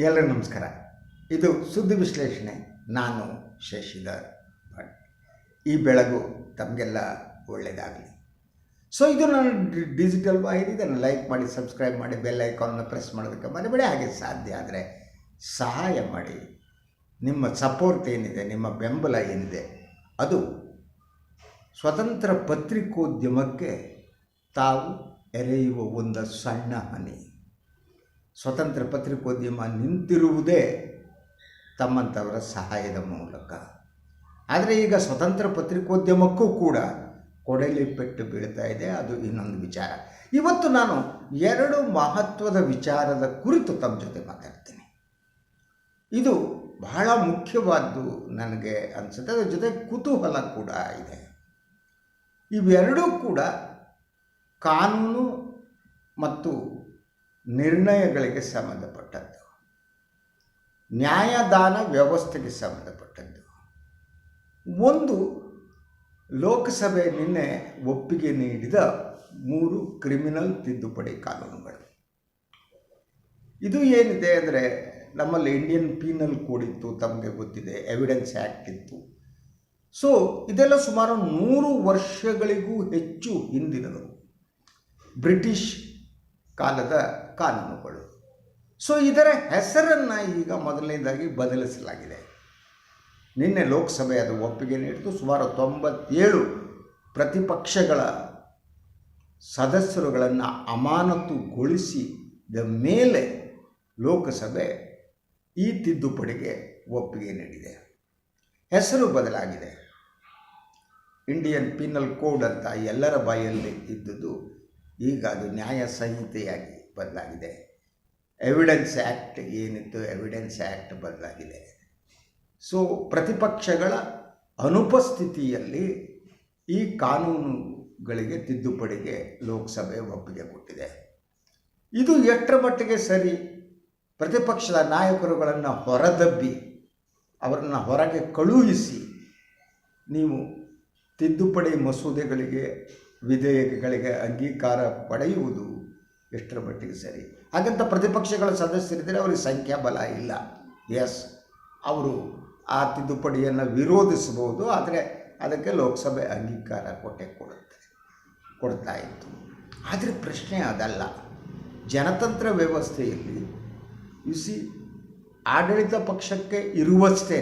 ಎಲ್ಲರಿಗೂ ನಮಸ್ಕಾರ. ಇದು ಸುದ್ದಿ ವಿಶ್ಲೇಷಣೆ. ನಾನು ಶಶಿಧರ್ ಭಟ್. ಈ ಬೆಳಗು ತಮಗೆಲ್ಲ ಒಳ್ಳೆಯದಾಗಲಿ ಸೊ ಇದು ನಾನು ಡಿಜಿಟಲ್ ವಾಹಿನಿ. ಇದನ್ನು ಲೈಕ್ ಮಾಡಿ ಸಬ್ಸ್ಕ್ರೈಬ್ ಮಾಡಿ ಬೆಲ್ ಐಕಾನ್ನ ಪ್ರೆಸ್ ಮಾಡೋದಕ್ಕೆ ಮರಿಬೇಡಿ. ಹಾಗೆ ಸಾಧ್ಯ ಆದರೆ ಸಹಾಯ ಮಾಡಿ. ನಿಮ್ಮ ಸಪೋರ್ಟ್ ಏನಿದೆ, ನಿಮ್ಮ ಬೆಂಬಲ ಏನಿದೆ, ಅದು ಸ್ವತಂತ್ರ ಪತ್ರಿಕೋದ್ಯಮಕ್ಕೆ ತಾವು ಎರೆಯುವ ಒಂದು ಸಣ್ಣ ಹನಿ. ಸ್ವತಂತ್ರ ಪತ್ರಿಕೋದ್ಯಮ ನಿಂತಿರುವುದೇ ತಮ್ಮಂಥವರ ಸಹಾಯದ ಮೂಲಕ. ಆದರೆ ಈಗ ಸ್ವತಂತ್ರ ಪತ್ರಿಕೋದ್ಯಮಕ್ಕೂ ಕೂಡ ಕೊಡಲಿ ಪೆಟ್ಟು ಬೀಳ್ತಾ ಇದೆ, ಅದು ಇನ್ನೊಂದು ವಿಚಾರ. ಇವತ್ತು ನಾನು ಎರಡು ಮಹತ್ವದ ವಿಚಾರದ ಕುರಿತು ತಮ್ಮ ಜೊತೆ ಮಾತಾಡ್ತೀನಿ. ಇದು ಬಹಳ ಮುಖ್ಯವಾದ್ದು ನನಗೆ ಅನಿಸುತ್ತೆ, ಅದರ ಜೊತೆ ಕುತೂಹಲ ಕೂಡ ಇದೆ. ಇವೆರಡೂ ಕೂಡ ಕಾನೂನು ಮತ್ತು ನಿರ್ಣಯಗಳಿಗೆ ಸಂಬಂಧಪಟ್ಟದ್ದು. ನ್ಯಾಯದಾನ ವ್ಯವಸ್ಥೆಗೆ ಸಂಬಂಧಪಟ್ಟದ್ದು. ಒಂದು ಲೋಕಸಭೆ ನಿನ್ನೆ ಒಪ್ಪಿಗೆ ನೀಡಿದ ಮೂರು ಕ್ರಿಮಿನಲ್ ತಿದ್ದುಪಡಿ ಕಾನೂನುಗಳು. ಇದು ಏನಿದೆ ಅಂದರೆ, ನಮ್ಮಲ್ಲಿ ಇಂಡಿಯನ್ ಪೀನಲ್ ಕೋಡ್ ಇತ್ತು, ತಮಗೆ ಗೊತ್ತಿದೆ, ಎವಿಡೆನ್ಸ್ ಆ್ಯಕ್ಟ್ ಇತ್ತು. ಸೊ, ಇದೆಲ್ಲ ಸುಮಾರು ನೂರು ವರ್ಷಗಳಿಗೂ ಹೆಚ್ಚು ಹಿಂದಿನದು. ಬ್ರಿಟಿಷ್ ಕಾಲದ ಕಾನೂನುಗಳು. ಸೊ ಇದರ ಹೆಸರನ್ನು ಈಗ ಮೊದಲನೇದಾಗಿ ಬದಲಿಸಲಾಗಿದೆ. ನಿನ್ನೆ ಲೋಕಸಭೆ ಅದು ಒಪ್ಪಿಗೆ ನೀಡಿತು ಸುಮಾರು ತೊಂಬತ್ತೇಳು ಪ್ರತಿಪಕ್ಷಗಳ ಸದಸ್ಯರುಗಳನ್ನು ಅಮಾನತುಗೊಳಿಸಿದ ಮೇಲೆ ಲೋಕಸಭೆ ಈ ತಿದ್ದುಪಡಿಗೆ ಒಪ್ಪಿಗೆ ನೀಡಿದೆ. ಹೆಸರು ಬದಲಾಗಿದೆ. ಇಂಡಿಯನ್ ಪಿನಲ್ ಕೋಡ್ ಅಂತ ಎಲ್ಲರ ಬಾಯಲ್ಲಿ ಇದ್ದದ್ದು ಈಗ ಅದು ನ್ಯಾಯ ಸಂಹಿತೆಯಾಗಿ ಬದಲಾಗಿದೆ ಎವಿಡೆನ್ಸ್ ಆ್ಯಕ್ಟ್ ಏನಿತ್ತು ಎವಿಡೆನ್ಸ್ ಆ್ಯಕ್ಟ್ ಬದಲಾಗಿದೆ ಸೊ ಪ್ರತಿಪಕ್ಷಗಳ ಅನುಪಸ್ಥಿತಿಯಲ್ಲಿ ಈ ಕಾನೂನುಗಳಿಗೆ ತಿದ್ದುಪಡಿಗೆ ಲೋಕಸಭೆ ಒಪ್ಪಿಗೆ ಕೊಟ್ಟಿದೆ. ಇದು ಎಷ್ಟರ ಮಟ್ಟಿಗೆ ಸರಿ? ಪ್ರತಿಪಕ್ಷದ ನಾಯಕರುಗಳನ್ನು ಹೊರದಬ್ಬಿ, ಅವರನ್ನು ಹೊರಗೆ ಕಳುಹಿಸಿ ನೀವು ತಿದ್ದುಪಡಿ ಮಸೂದೆಗಳಿಗೆ, ವಿಧೇಯಕಗಳಿಗೆ ಅಂಗೀಕಾರ ಪಡೆಯುವುದು ಎಷ್ಟರ ಮಟ್ಟಿಗೆ ಸರಿ? ಹಾಗಂತ ಪ್ರತಿಪಕ್ಷಗಳ ಸದಸ್ಯರಿದ್ದರೆ ಅವರಿಗೆ ಸಂಖ್ಯಾಬಲ ಇಲ್ಲ. ಎಸ್ ಅವರು ಆ ತಿದ್ದುಪಡಿಯನ್ನು ವಿರೋಧಿಸಬಹುದು, ಆದರೆ ಅದಕ್ಕೆ ಲೋಕಸಭೆ ಅಂಗೀಕಾರ ಕೊಟ್ಟೆ ಕೊಡುತ್ತೆ, ಕೊಡ್ತಾ ಇತ್ತು. ಆದರೆ ಪ್ರಶ್ನೆ ಅದಲ್ಲ. ಜನತಂತ್ರ ವ್ಯವಸ್ಥೆಯಲ್ಲಿ ಸಿ ಆಡಳಿತ ಪಕ್ಷಕ್ಕೆ ಇರುವಷ್ಟೇ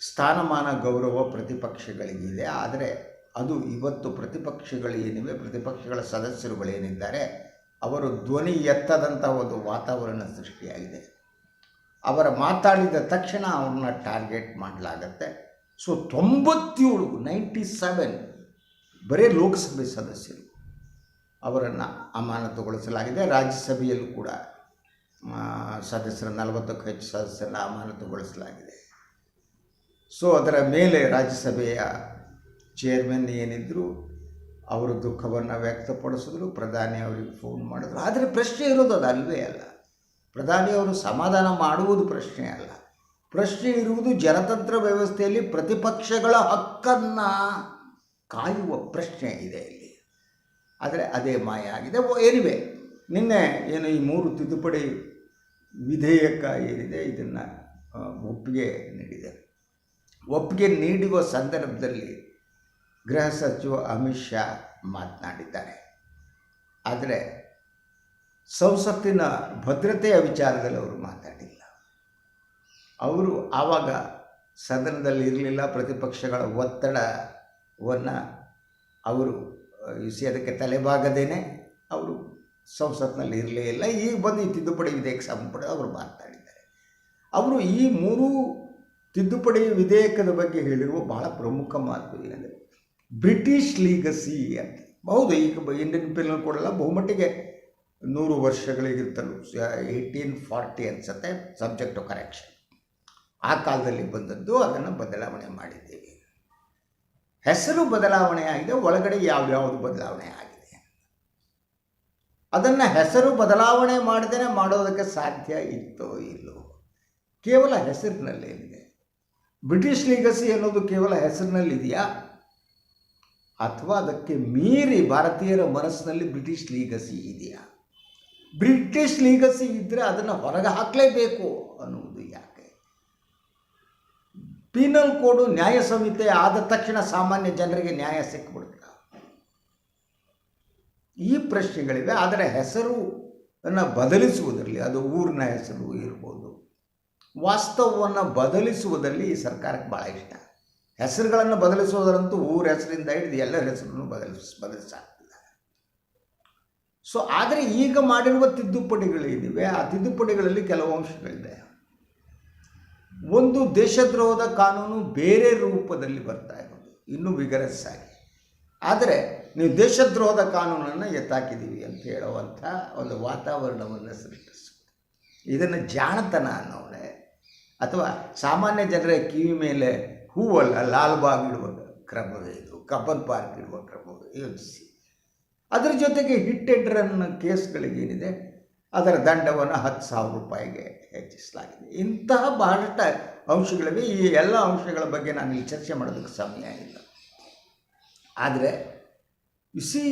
ಸ್ಥಾನಮಾನ ಗೌರವ ಪ್ರತಿಪಕ್ಷಗಳಿಗಿದೆ, ಆದರೆ ಅದು ಇವತ್ತು ಪ್ರತಿಪಕ್ಷಗಳು ಏನಿವೆ, ಪ್ರತಿಪಕ್ಷಗಳ ಸದಸ್ಯರುಗಳೇನಿದ್ದಾರೆ ಅವರು ಧ್ವನಿ ಎತ್ತದಂಥ ಒಂದು ವಾತಾವರಣ ಸೃಷ್ಟಿಯಾಗಿದೆ. ಅವರ ಮಾತಾಡಿದ ತಕ್ಷಣ ಅವ್ರನ್ನ ಟಾರ್ಗೆಟ್ ಮಾಡಲಾಗತ್ತೆ. ಸೊ, ತೊಂಬತ್ತೇಳು, ನೈಂಟಿ ಸೆವೆನ್ ಬರೀ ಲೋಕಸಭೆ ಸದಸ್ಯರು ಅವರನ್ನು ಅಮಾನತುಗೊಳಿಸಲಾಗಿದೆ. ರಾಜ್ಯಸಭೆಯಲ್ಲೂ ಕೂಡ ಸದಸ್ಯರ ನಲವತ್ತಕ್ಕೂ ಹೆಚ್ಚು ಸದಸ್ಯರನ್ನ ಅಮಾನತುಗೊಳಿಸಲಾಗಿದೆ. ಸೊ, ಅದರ ಮೇಲೆ ರಾಜ್ಯಸಭೆಯ ಚೇರ್ಮನ್ ಏನಿದ್ರು ಅವರು ದುಃಖವನ್ನು ವ್ಯಕ್ತಪಡಿಸಿದ್ರು, ಪ್ರಧಾನಿ ಅವರಿಗೆ ಫೋನ್ ಮಾಡಿದ್ರು. ಆದರೆ ಪ್ರಶ್ನೆ ಇರೋದು ಅದು ಅಲ್ವೇ ಅಲ್ಲ. ಪ್ರಧಾನಿಯವರು ಸಮಾಧಾನ ಮಾಡುವುದು ಪ್ರಶ್ನೆ ಅಲ್ಲ. ಪ್ರಶ್ನೆ ಇರುವುದು ಜನತಂತ್ರ ವ್ಯವಸ್ಥೆಯಲ್ಲಿ ಪ್ರತಿಪಕ್ಷಗಳ ಹಕ್ಕನ್ನು ಕಾಯುವ ಪ್ರಶ್ನೆ ಇದೆ ಇಲ್ಲಿ. ಆದರೆ ಅದೇ ಮಾಯ ಆಗಿದೆ. ಏನಿವೆ ನಿನ್ನೆ ಏನು ಈ ಮೂರು ತಿದ್ದುಪಡಿ ವಿಧೇಯಕ ಏನಿದೆ ಇದನ್ನು ಒಪ್ಪಿಗೆ ನೀಡಿದೆ. ಒಪ್ಪಿಗೆ ನೀಡುವ ಸಂದರ್ಭದಲ್ಲಿ ಗೃಹ ಸಚಿವ ಅಮಿತ್ ಶಾ ಮಾತನಾಡಿದ್ದಾರೆ. ಆದರೆ ಸಂಸತ್ತಿನ ಭದ್ರತೆಯ ವಿಚಾರದಲ್ಲಿ ಅವರು ಮಾತಾಡಿಲ್ಲ. ಅವರು ಆವಾಗ ಸದನದಲ್ಲಿ ಇರಲಿಲ್ಲ, ಪ್ರತಿಪಕ್ಷಗಳ ಒತ್ತಡವನ್ನು ಅವರು ಇಸಿ ಅದಕ್ಕೆ ತಲೆಬಾಗದೇನೆ ಅವರು ಸಂಸತ್ನಲ್ಲಿ ಇರಲೇ ಇಲ್ಲ. ಈಗ ಬಂದು ಈ ತಿದ್ದುಪಡಿ ವಿಧೇಯಕ ಸಂಪುಟ ಅವರು ಮಾತನಾಡಿದ್ದಾರೆ. ಅವರು ಈ ಮೂರು ತಿದ್ದುಪಡಿ ವಿಧೇಯಕದ ಬಗ್ಗೆ ಹೇಳಿರುವ ಬಹಳ ಪ್ರಮುಖ ಮಾತು ಏನಂದರೆ ಬ್ರಿಟಿಷ್ ಲೀಗಸಿ ಅಂತ. ಹೌದು, ಈಗ ಇಂಡಿಯನ್ ಪಿನಲ್ ಕೊಡಲ್ಲ ಬಹುಮಟ್ಟಿಗೆ ನೂರು ವರ್ಷಗಳಿಗಿಂತಲೂ ಏಯ್ಟೀನ್ ಫಾರ್ಟಿ ಅನ್ಸುತ್ತೆ ಸಬ್ಜೆಕ್ಟ್ ಕರೆಕ್ಷನ್ ಆ ಕಾಲದಲ್ಲಿ ಬಂದದ್ದು, ಅದನ್ನು ಬದಲಾವಣೆ ಮಾಡಿದ್ದೀವಿ. ಹೆಸರು ಬದಲಾವಣೆ ಆಗಿದೆ, ಒಳಗಡೆ ಯಾವ್ಯಾವುದು ಬದಲಾವಣೆ ಆಗಿದೆ. ಅದನ್ನು ಹೆಸರು ಬದಲಾವಣೆ ಮಾಡದೇ ಮಾಡೋದಕ್ಕೆ ಸಾಧ್ಯ ಇತ್ತೋ ಇಲ್ಲೋ? ಕೇವಲ ಹೆಸರಿನಲ್ಲೇನಿದೆ? ಬ್ರಿಟಿಷ್ ಲೀಗಸಿ ಅನ್ನೋದು ಕೇವಲ ಹೆಸರಿನಲ್ಲಿದೆಯಾ? ಅಥವಾ ಅದಕ್ಕೆ ಮೀರಿ ಭಾರತೀಯರ ಮನಸ್ಸಿನಲ್ಲಿ ಬ್ರಿಟಿಷ್ ಲೀಗಸಿ ಇದೆಯಾ? ಬ್ರಿಟಿಷ್ ಲೀಗಸಿ ಇದ್ದರೆ ಅದನ್ನು ಹೊರಗೆ ಹಾಕಲೇಬೇಕು ಅನ್ನುವುದು ಯಾಕೆ? ಪೀನಲ್ ಕೋಡು ನ್ಯಾಯ ಸಂಹಿತೆ ಆದ ತಕ್ಷಣ ಸಾಮಾನ್ಯ ಜನರಿಗೆ ನ್ಯಾಯ ಸಿಕ್ಬಿಡುತ್ತೆ? ಈ ಪ್ರಶ್ನೆಗಳಿವೆ ಅದರ ಹೆಸರು ಅನ್ನು ಬದಲಿಸುವುದರಲ್ಲಿ, ಅದು ಊರಿನ ಹೆಸರು ಇರ್ಬೋದು, ವಾಸ್ತವವನ್ನು ಬದಲಿಸುವುದರಲ್ಲಿ ಈ ಸರ್ಕಾರಕ್ಕೆ ಭಾಳ ಇಷ್ಟ. ಹೆಸರುಗಳನ್ನು ಬದಲಿಸುವುದರಂತೂ ಊರ ಹೆಸರಿಂದ ಹಿಡಿದು ಎಲ್ಲರ ಹೆಸರನ್ನು ಬದಲಿಸ್ ಬದಲಿಸಾಗ್ತಿಲ್ಲ ಸೊ ಆದರೆ ಈಗ ಮಾಡಿರುವ ತಿದ್ದುಪಡಿಗಳಿವೆ ಆ ತಿದ್ದುಪಡಿಗಳಲ್ಲಿ ಕೆಲವು ಅಂಶಗಳಿದೆ. ಒಂದು ದೇಶದ್ರೋಹದ ಕಾನೂನು ಬೇರೆ ರೂಪದಲ್ಲಿ ಬರ್ತಾ ಇರೋದು. ಇನ್ನೂ ವಿಗರಸ್ ಆಗಿ. ಆದರೆ ನೀವು ದೇಶದ್ರೋಹದ ಕಾನೂನನ್ನು ಎತ್ತಾಕಿದ್ದೀವಿ ಅಂತ ಹೇಳುವಂಥ ಒಂದು ವಾತಾವರಣವನ್ನು ಸೃಷ್ಟಿಸು ಇದನ್ನು ಜಾಣತನ ಅನ್ನೋಳೆ ಅಥವಾ ಸಾಮಾನ್ಯ ಜನರ ಕಿವಿ ಮೇಲೆ ಹೂವಲ್ಲ ಲಾಲ್ಬಾಗ್ ಇಡುವ ಕ್ರಮವೇ ಇದು, ಕಬ್ಬನ್ ಪಾರ್ಕ್ ಇಡುವ ಕ್ರಮವೇ ಯೋಚಿಸಿ. ಅದರ ಜೊತೆಗೆ ಹಿಟ್ ಆ್ಯಂಡ್ ರನ್ ಕೇಸ್ಗಳಿಗೇನಿದೆ ಅದರ ದಂಡವನ್ನು ಹತ್ತು ಸಾವಿರ ರೂಪಾಯಿಗೆ ಹೆಚ್ಚಿಸಲಾಗಿದೆ. ಇಂತಹ ಬಹಳಷ್ಟು ಅಂಶಗಳಿವೆ. ಈ ಎಲ್ಲ ಅಂಶಗಳ ಬಗ್ಗೆ ನಾನು ಇಲ್ಲಿ ಚರ್ಚೆ ಮಾಡೋದಕ್ಕೆ ಸಮಯ ಇಲ್ಲ. ಆದರೆ ಸಿ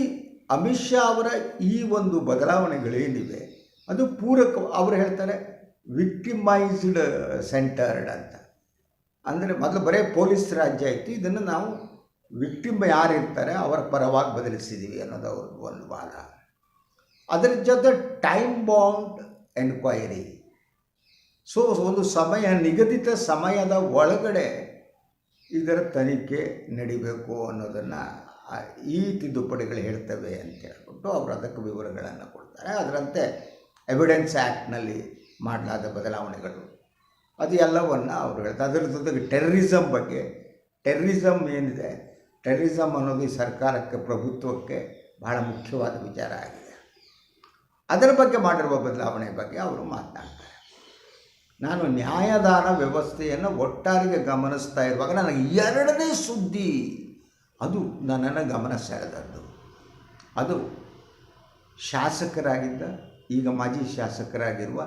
ಅಮಿತ್ ಶಾ ಅವರ ಈ ಒಂದು ಬದಲಾವಣೆಗಳೇನಿವೆ ಅದು ಪೂರಕ, ಅವರು ಹೇಳ್ತಾರೆ ವಿಕ್ಟಿಮೈಸ್ಡ್ ಸೆಂಟರ್ಡ್ ಅಂತ. ಅಂದರೆ ಮೊದಲು ಬರೀ ಪೊಲೀಸ್ ರಾಜ್ಯ ಇತ್ತು. ಇದನ್ನು ನಾವು ವಿಕ್ಟಿಮ್ ಯಾರಿರ್ತಾರೆ ಅವರ ಪರವಾಗಿ ಬದಲಿಸಿದ್ದೀವಿ ಅನ್ನೋದು ಅವ್ರ ಒಂದು ವಾದ. ಅದರ ಜೊತೆ ಟೈಮ್ ಬೌಂಡ್ ಎನ್ಕ್ವೈರಿ ಸೊ ಒಂದು ಸಮಯ, ನಿಗದಿತ ಸಮಯದ ಒಳಗಡೆ ಇದರ ತನಿಖೆ ನಡಿಬೇಕು ಅನ್ನೋದನ್ನು ಈ ತಿದ್ದುಪಡಿಗಳು ಹೇಳ್ತವೆ ಅಂತ ಹೇಳ್ಬಿಟ್ಟು ಅವರು ಅದಕ್ಕೆ ವಿವರಗಳನ್ನು ಕೊಡ್ತಾರೆ. ಅದರಂತೆ ಎವಿಡೆನ್ಸ್ ಆ್ಯಕ್ಟ್ನಲ್ಲಿ ಮಾಡಲಾದ ಬದಲಾವಣೆಗಳು. ಅದು ಎಲ್ಲವನ್ನು ಅವರು ಹೇಳ್ತಾರೆ. ಅದರ ಜೊತೆಗೆ ಟೆರ್ರಿಸಮ್ ಬಗ್ಗೆ ಟೆರ್ರಿಸಮ್ ಏನಿದೆ? ಟೆರ್ರಿಸಮ್ ಅನ್ನೋದು ಸರ್ಕಾರಕ್ಕೆ, ಪ್ರಭುತ್ವಕ್ಕೆ ಬಹಳ ಮುಖ್ಯವಾದ ವಿಚಾರ ಆಗಿದೆ. ಅದರ ಬಗ್ಗೆ ಮಾಡಿರುವ ಬದಲಾವಣೆ ಬಗ್ಗೆ ಅವರು ಮಾತನಾಡ್ತಾರೆ. ನಾನು ನ್ಯಾಯದಾನ ವ್ಯವಸ್ಥೆಯನ್ನು ಒಟ್ಟಾರಿಗೆ ಗಮನಿಸ್ತಾ ಇರುವಾಗ ನನಗೆ ಎರಡನೇ ಸುದ್ದಿ, ಅದು ನನ್ನನ್ನು ಗಮನ ಸೆಳೆದದ್ದು. ಅದು ಶಾಸಕರಾಗಿದ್ದ, ಈಗ ಮಾಜಿ ಶಾಸಕರಾಗಿರುವ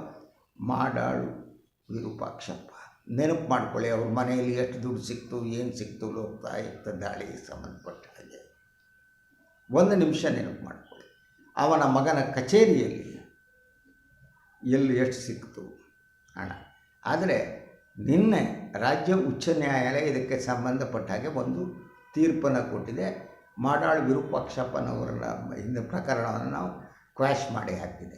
ಮಾಡಾಳು ವಿರೂಪಾಕ್ಷಪ್ಪ, ನೆನಪು ಮಾಡ್ಕೊಳ್ಳಿ, ಅವ್ರ ಮನೆಯಲ್ಲಿ ಎಷ್ಟು ದುಡ್ಡು ಸಿಕ್ತು, ಏನು ಸಿಕ್ತು ಲೋಕಾಯುಕ್ತ ದಾಳಿಗೆ ಸಂಬಂಧಪಟ್ಟ ಹಾಗೆ. ಒಂದು ನಿಮಿಷ ನೆನಪು ಮಾಡಿಕೊಳ್ಳಿ. ಅವನ ಮಗನ ಕಚೇರಿಯಲ್ಲಿ ಎಲ್ಲಿ ಎಷ್ಟು ಸಿಕ್ತು ಹಣ ಆದರೆ ನಿನ್ನೆ ರಾಜ್ಯ ಉಚ್ಚ ನ್ಯಾಯಾಲಯ ಇದಕ್ಕೆ ಸಂಬಂಧಪಟ್ಟ ಹಾಗೆ ಒಂದು ತೀರ್ಪನ್ನು ಕೊಟ್ಟಿದೆ. ಮಾಡಾಳ್ ವಿರೂಪಾಕ್ಷಪ್ಪನವರ ಹಿಂದೆ ಪ್ರಕರಣವನ್ನು ನಾವು ಕ್ವಾಶ್ ಮಾಡಿ ಹಾಕಿದೆ.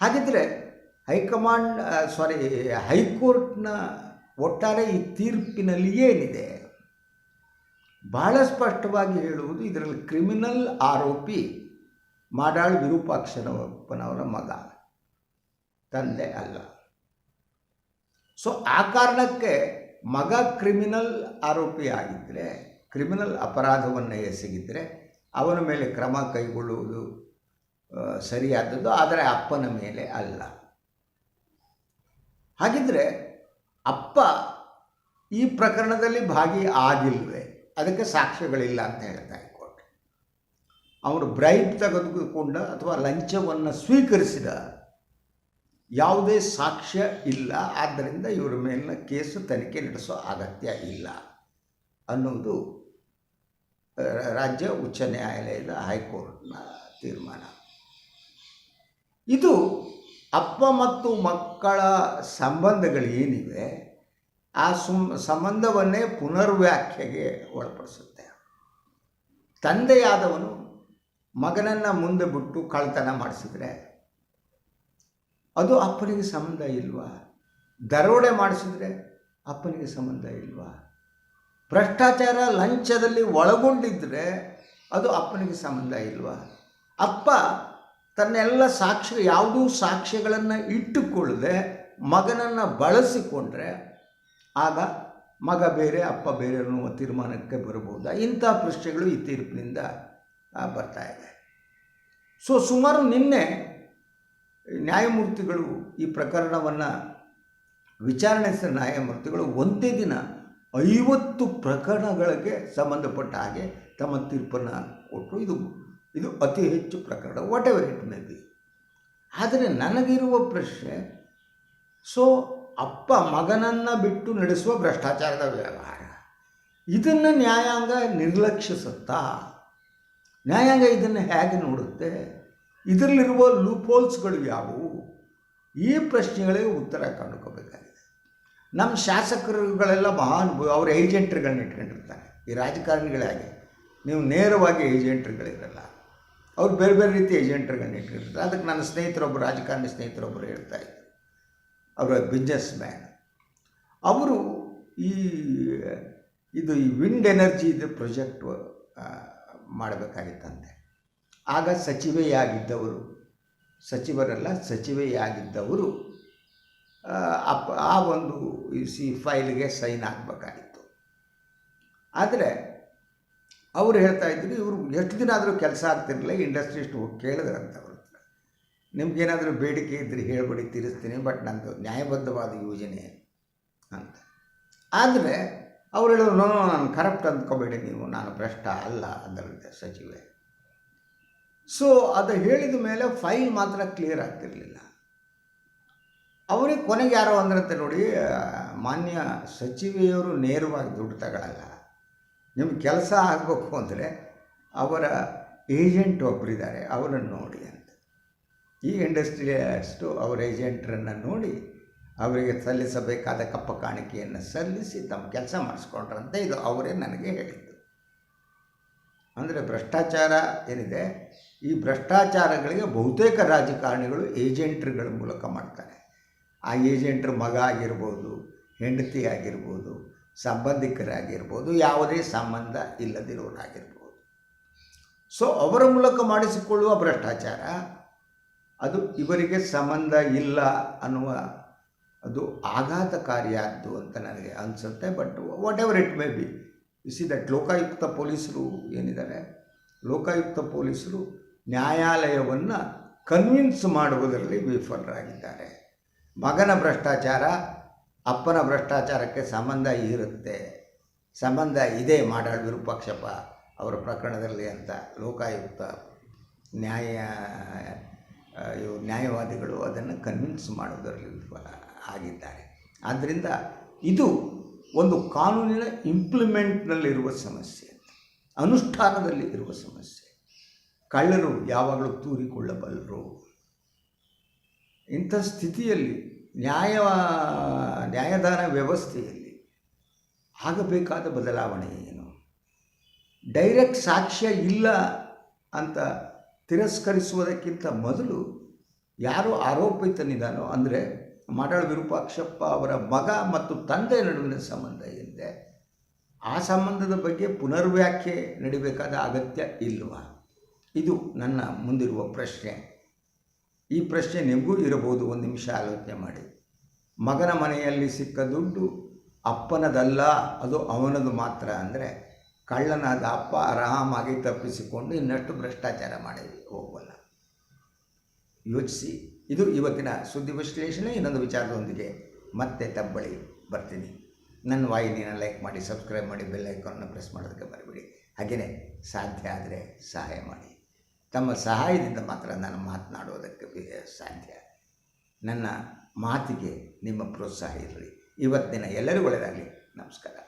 ಹಾಗಿದ್ದರೆ ಹೈಕಮಾಂಡ್ ಸಾರಿ ಹೈಕೋರ್ಟ್ನ ಒಟ್ಟಾರೆ ಈ ತೀರ್ಪಿನಲ್ಲಿ ಏನಿದೆ? ಬಹಳ ಸ್ಪಷ್ಟವಾಗಿ ಹೇಳುವುದು ಇದರಲ್ಲಿ ಕ್ರಿಮಿನಲ್ ಆರೋಪಿ ಮಾಡಾಳ್ ವಿರೂಪಾಕ್ಷನಪ್ಪನವರ ಮಗ, ತಂದೆ ಅಲ್ಲ. ಸೊ ಆ ಕಾರಣಕ್ಕೆ ಮಗ ಕ್ರಿಮಿನಲ್ ಆರೋಪಿ ಆಗಿದ್ದರೆ ಕ್ರಿಮಿನಲ್ ಅಪರಾಧವನ್ನು ಎಸಗಿದ್ದರೆ ಅವನ ಮೇಲೆ ಕ್ರಮ ಕೈಗೊಳ್ಳುವುದು ಸರಿಯಾದದ್ದು, ಆದರೆ ಅಪ್ಪನ ಮೇಲೆ ಅಲ್ಲ. ಹಾಗಿದ್ದರೆ ಅಪ್ಪ ಈ ಪ್ರಕರಣದಲ್ಲಿ ಭಾಗಿ ಆಗಿಲ್ವೇ? ಅದಕ್ಕೆ ಸಾಕ್ಷ್ಯಗಳಿಲ್ಲ ಅಂತ ಹೇಳ್ತಾ ಕೋರ್ಟ್ ಅವರು ಬ್ರೈಬ್ ತೆಗೆದುಕೊಂಡ ಅಥವಾ ಲಂಚವನ್ನು ಸ್ವೀಕರಿಸಿದ ಯಾವುದೇ ಸಾಕ್ಷ್ಯ ಇಲ್ಲ. ಆದ್ದರಿಂದ ಇವರ ಮೇಲಿನ ಕೇಸು ತನಿಖೆ ನಡೆಸೋ ಅಗತ್ಯ ಇಲ್ಲ ಅನ್ನೋದು ರಾಜ್ಯ ಉಚ್ಚ ನ್ಯಾಯಾಲಯದ ಹೈಕೋರ್ಟ್ನ ತೀರ್ಮಾನ. ಇದು ಅಪ್ಪ ಮತ್ತು ಮಕ್ಕಳ ಸಂಬಂಧಗಳು ಏನಿವೆ ಆ ಸುಮ್, ಸಂಬಂಧವನ್ನೇ ಪುನರ್ವ್ಯಾಖ್ಯೆಗೆ ಒಳಪಡಿಸುತ್ತೆ. ತಂದೆಯಾದವನು ಮಗನನ್ನು ಮುಂದೆ ಬಿಟ್ಟು ಕಳ್ತನ ಮಾಡಿಸಿದರೆ, ಅದು ಅಪ್ಪನಿಗೆ ಸಂಬಂಧ ಇಲ್ವಾ? ದರೋಡೆ ಮಾಡಿಸಿದ್ರೆ ಅಪ್ಪನಿಗೆ ಸಂಬಂಧ ಇಲ್ವಾ? ಭ್ರಷ್ಟಾಚಾರ ಲಂಚದಲ್ಲಿ ಒಳಗೊಂಡಿದ್ದರೆ ಅದು ಅಪ್ಪನಿಗೆ ಸಂಬಂಧ ಇಲ್ವಾ? ಅಪ್ಪ ತನ್ನೆಲ್ಲ ಸಾಕ್ಷಿ, ಯಾವುದೂ ಸಾಕ್ಷ್ಯಗಳನ್ನು ಇಟ್ಟುಕೊಳ್ಳದೆ ಮಗನನ್ನು ಬಳಸಿಕೊಂಡ್ರೆ ಆಗ ಮಗ ಬೇರೆ, ಅಪ್ಪ ಬೇರೆ ಅನ್ನುವ ತೀರ್ಮಾನಕ್ಕೆ ಬರಬಹುದಾ? ಇಂಥ ಪ್ರಶ್ನೆಗಳು ಈ ತೀರ್ಪಿನಿಂದ ಬರ್ತಾ ಇದೆ. ಸೊ, ಸುಮಾರು ನಿನ್ನೆ ನ್ಯಾಯಮೂರ್ತಿಗಳು ಈ ಪ್ರಕರಣವನ್ನು ವಿಚಾರಣೆಸಿದ ನ್ಯಾಯಮೂರ್ತಿಗಳು ಒಂದೇ ದಿನ ಐವತ್ತು ಪ್ರಕರಣಗಳಿಗೆ ಸಂಬಂಧಪಟ್ಟ ಹಾಗೆ ತಮ್ಮ ತೀರ್ಪನ್ನು ಕೊಟ್ಟರು ಇದು ಇದು ಅತಿ ಹೆಚ್ಚು ಪ್ರಕರಣ whatever it may be ಆದರೆ ನನಗಿರುವ ಪ್ರಶ್ನೆ ಸೊ ಅಪ್ಪ ಮಗನನ್ನು ಬಿಟ್ಟು ನಡೆಸುವ ಭ್ರಷ್ಟಾಚಾರದ ವ್ಯವಹಾರ, ಇದನ್ನು ನ್ಯಾಯಾಂಗ ನಿರ್ಲಕ್ಷಿಸುತ್ತಾ? ನ್ಯಾಯಾಂಗ ಇದನ್ನು ಹೇಗೆ ನೋಡುತ್ತೆ? ಇದರಲ್ಲಿರುವ ಲೂಪೋಲ್ಸ್ಗಳು ಯಾವುವು? ಈ ಪ್ರಶ್ನೆಗಳಿಗೆ ಉತ್ತರ ಕಂಡುಕೋಬೇಕಾಗಿದೆ ನಮ್ಮ ಶಾಸಕರುಗಳೆಲ್ಲ ಮಹಾನ್, ಅವರ ಏಜೆಂಟ್ರುಗಳನ್ನ ಇಟ್ಕೊಂಡಿರ್ತಾರೆ. ಈ ರಾಜಕಾರಣಿಗಳಾಗಿ ನೀವು ನೇರವಾಗಿ ಏಜೆಂಟ್ರುಗಳಿರಲ್ಲ ಅವ್ರು ಬೇರೆ ಬೇರೆ ರೀತಿ ಏಜೆಂಟ್ರಿಗೆ ಇಟ್ಟಿರ್ತಾರೆ ಅದಕ್ಕೆ ನನ್ನ ಸ್ನೇಹಿತರೊಬ್ಬರು ರಾಜಕಾರಣಿ ಸ್ನೇಹಿತರೊಬ್ಬರು ಹೇಳ್ತಾ ಇದ್ದರು ಅವರ ಬಿಸ್ನೆಸ್ ಮ್ಯಾನ್ ಅವರು ಈ, ಇದು ಈ ವಿಂಡ್ ಎನರ್ಜಿದು ಪ್ರಾಜೆಕ್ಟ್ ಮಾಡಬೇಕಾಗಿತ್ತಂತೆ. ಆಗ ಸಚಿವೆಯಾಗಿದ್ದವರು ಸಚಿವರಲ್ಲ ಸಚಿವೆಯಾಗಿದ್ದವರು ಆ ಒಂದು, ಈ ಸಿ ಫೈಲ್ಗೆ ಸೈನ್ ಆಗಬೇಕಾಗಿತ್ತು ಆದರೆ ಅವ್ರು ಹೇಳ್ತಾ ಇದ್ರು, ಇವರು ಎಷ್ಟು ದಿನ ಆದರೂ ಕೆಲಸ ಆಗ್ತಿರಲಿಲ್ಲ ಇಂಡಸ್ಟ್ರಿಸ್ಟ್ ಹೋಗಿ ಕೇಳಿದ್ರಂತ ಅವ್ರ. ಹತ್ರ ನಿಮ್ಗೇನಾದರೂ ಬೇಡಿಕೆ ಇದ್ದರೆ ಹೇಳ್ಬಿಡಿ, ತೀರಿಸ್ತೀನಿ, ಬಟ್ ನಂದು ನ್ಯಾಯಬದ್ಧವಾದ ಯೋಜನೆ ಅಂತ. ಆದರೆ ಅವ್ರು ಹೇಳಿದ್ರು, ನೋ ನಾನು ಕರಪ್ಟ್ ಅಂದ್ಕೋಬೇಡಿ ನೀವು, ನಾನು ಭ್ರಷ್ಟ ಅಲ್ಲ ಅಂದ್ರಂತೆ ಸಚಿವೆ. ಸೊ ಅದು ಹೇಳಿದ ಮೇಲೆ ಫೈಲ್ ಮಾತ್ರ ಕ್ಲಿಯರ್ ಆಗ್ತಿರಲಿಲ್ಲ. ಅವರಿಗೆ ಕೊನೆಗೆ ಯಾರೋ ಅಂದ್ರಂತೆ ನೋಡಿ ಮಾನ್ಯ ಸಚಿವೆಯವರು ನೇರವಾಗಿ ದುಡ್ಡು ತಗೊಳ್ಳಲ್ಲ ನಿಮ್ಗೆ ಕೆಲಸ ಆಗಬೇಕು ಅಂದರೆ ಅವರ ಏಜೆಂಟ್ ಒಬ್ಬರಿದ್ದಾರೆ ಅವರನ್ನು ನೋಡಿ ಅಂತ. ಈ ಇಂಡಸ್ಟ್ರಿಯಸ್ಟು ಅವರ ಏಜೆಂಟ್ರನ್ನು ನೋಡಿ ಅವರಿಗೆ ಸಲ್ಲಿಸಬೇಕಾದ ಕಪ್ಪ ಕಾಣಿಕೆಯನ್ನು ಸಲ್ಲಿಸಿ ತಮ್ಮ ಕೆಲಸ ಮಾಡಿಸ್ಕೊಂಡ್ರಂತೆ ಇದು ಅವರೇ ನನಗೆ ಹೇಳಿದ್ದು. ಅಂದರೆ ಭ್ರಷ್ಟಾಚಾರ ಏನಿದೆ, ಈ ಭ್ರಷ್ಟಾಚಾರಗಳಿಗೆ ಬಹುತೇಕ ರಾಜಕಾರಣಿಗಳು ಏಜೆಂಟ್ರುಗಳ ಮೂಲಕ ಮಾಡ್ತಾರೆ. ಆ ಏಜೆಂಟ್ರ ಮಗ ಆಗಿರ್ಬೋದು, ಹೆಂಡತಿ ಆಗಿರ್ಬೋದು ಸಂಬಂಧಿಕರಾಗಿರ್ಬೋದು, ಯಾವುದೇ ಸಂಬಂಧ ಇಲ್ಲದಿರೋರಾಗಿರ್ಬೋದು ಸೊ ಅವರ ಮೂಲಕ ಮಾಡಿಸಿಕೊಳ್ಳುವ ಭ್ರಷ್ಟಾಚಾರ, ಅದು ಇವರಿಗೆ ಸಂಬಂಧ ಇಲ್ಲ ಅನ್ನುವ ಅದು ಆಘಾತಕಾರಿಯಾದ್ದು ಅಂತ ನನಗೆ ಅನಿಸುತ್ತೆ. But whatever it may be see that Lokayukta ಪೊಲೀಸರು ಏನಿದ್ದಾರೆ, ಲೋಕಾಯುಕ್ತ ಪೊಲೀಸರು ನ್ಯಾಯಾಲಯವನ್ನು ಕನ್ವಿನ್ಸ್ ಮಾಡುವುದರಲ್ಲಿ ವಿಫಲರಾಗಿದ್ದಾರೆ. ಮಗನ ಭ್ರಷ್ಟಾಚಾರ ಅಪ್ಪನ ಭ್ರಷ್ಟಾಚಾರಕ್ಕೆ ಸಂಬಂಧ ಇರುತ್ತೆ. ಸಂಬಂಧ ಇದೆ ಮಾಡಾಳ್ ವಿರೂಪಾಕ್ಷಪ್ಪ ಅವರ ಪ್ರಕರಣದಲ್ಲಿ ಅಂತ ಲೋಕಾಯುಕ್ತ ನ್ಯಾಯ ಇವು ನ್ಯಾಯವಾದಿಗಳು ಅದನ್ನು ಕನ್ವಿನ್ಸ್ ಮಾಡೋದರಲ್ಲಿ ಆಗಿದ್ದಾರೆ. ಆದ್ದರಿಂದ ಇದು ಒಂದು ಕಾನೂನಿನ ಇಂಪ್ಲಿಮೆಂಟ್ನಲ್ಲಿರುವ ಸಮಸ್ಯೆ. ಅನುಷ್ಠಾನದಲ್ಲಿ ಇರುವ ಸಮಸ್ಯೆ. ಕಳ್ಳರು ಯಾವಾಗಲೂ ತೂರಿಕೊಳ್ಳಬಲ್ಲರು. ಇಂಥ ಸ್ಥಿತಿಯಲ್ಲಿ ನ್ಯಾಯ ನ್ಯಾಯದಾನ ವ್ಯವಸ್ಥೆಯಲ್ಲಿ ಆಗಬೇಕಾದ ಬದಲಾವಣೆ ಏನು? ಡೈರೆಕ್ಟ್ ಸಾಕ್ಷ್ಯ ಇಲ್ಲ ಅಂತ ತಿರಸ್ಕರಿಸುವುದಕ್ಕಿಂತ ಮೊದಲು ಯಾರು ಆರೋಪಿತನಿದ್ದಾನೋ ಅಂದರೆ ಮಾಡಾಳ್ ವಿರೂಪಾಕ್ಷಪ್ಪ ಅವರ ಮಗ ಮತ್ತು ತಂದೆ ನಡುವಿನ ಸಂಬಂಧ ಏನಿದೆ ಆ ಸಂಬಂಧದ ಬಗ್ಗೆ ಪುನರ್ವ್ಯಾಖ್ಯೆ ನಡಿಬೇಕಾದ ಅಗತ್ಯ ಇಲ್ವಾ? ಇದು ನನ್ನ ಮುಂದಿರುವ ಪ್ರಶ್ನೆ. ಈ ಪ್ರಶ್ನೆ ನಿಮಗೂ ಇರಬಹುದು, ಒಂದು ನಿಮಿಷ ಆಲೋಚನೆ ಮಾಡಿ. ಮಗನ ಮನೆಯಲ್ಲಿ ಸಿಕ್ಕ ದುಡ್ಡು ಅಪ್ಪನದಲ್ಲ, ಅದು ಅವನದು ಮಾತ್ರ ಅಂದರೆ ಕಳ್ಳನಾದ ಅಪ್ಪ ಆರಾಮಾಗಿ ತಪ್ಪಿಸಿಕೊಂಡು ಇನ್ನಷ್ಟು ಭ್ರಷ್ಟಾಚಾರ ಮಾಡಿ ಹೋಗಲ್ಲ ಯೋಚಿಸಿ, ಇದು ಇವತ್ತಿನ ಸುದ್ದಿ ವಿಶ್ಲೇಷಣೆ, ಇನ್ನೊಂದು ವಿಚಾರದೊಂದಿಗೆ ಮತ್ತೆ ತಬ್ಬಳಿ ಬರ್ತೀನಿ. ನನ್ನ ವಾಹಿನಿನ ಲೈಕ್ ಮಾಡಿ, ಸಬ್ಸ್ಕ್ರೈಬ್ ಮಾಡಿ, ಬೆಲ್ ಪ್ರೆಸ್ ಮಾಡೋದಕ್ಕೆ ಬರಬೇಡಿ ಹಾಗೆಯೇ ಸಾಧ್ಯ ಆದರೆ ಸಹಾಯ ಮಾಡಿ. ತಮ್ಮ ಸಹಾಯದಿಂದ ಮಾತ್ರ ನಾನು ಮಾತನಾಡೋದಕ್ಕೆ ಸಾಧ್ಯ. ನನ್ನ ಮಾತಿಗೆ ನಿಮ್ಮ ಪ್ರೋತ್ಸಾಹ ಇರಲಿ. ಇವತ್ತಿನ ಎಲ್ಲರಿಗೂ ಒಳ್ಳೆಯದಾಗಲಿ. ನಮಸ್ಕಾರ.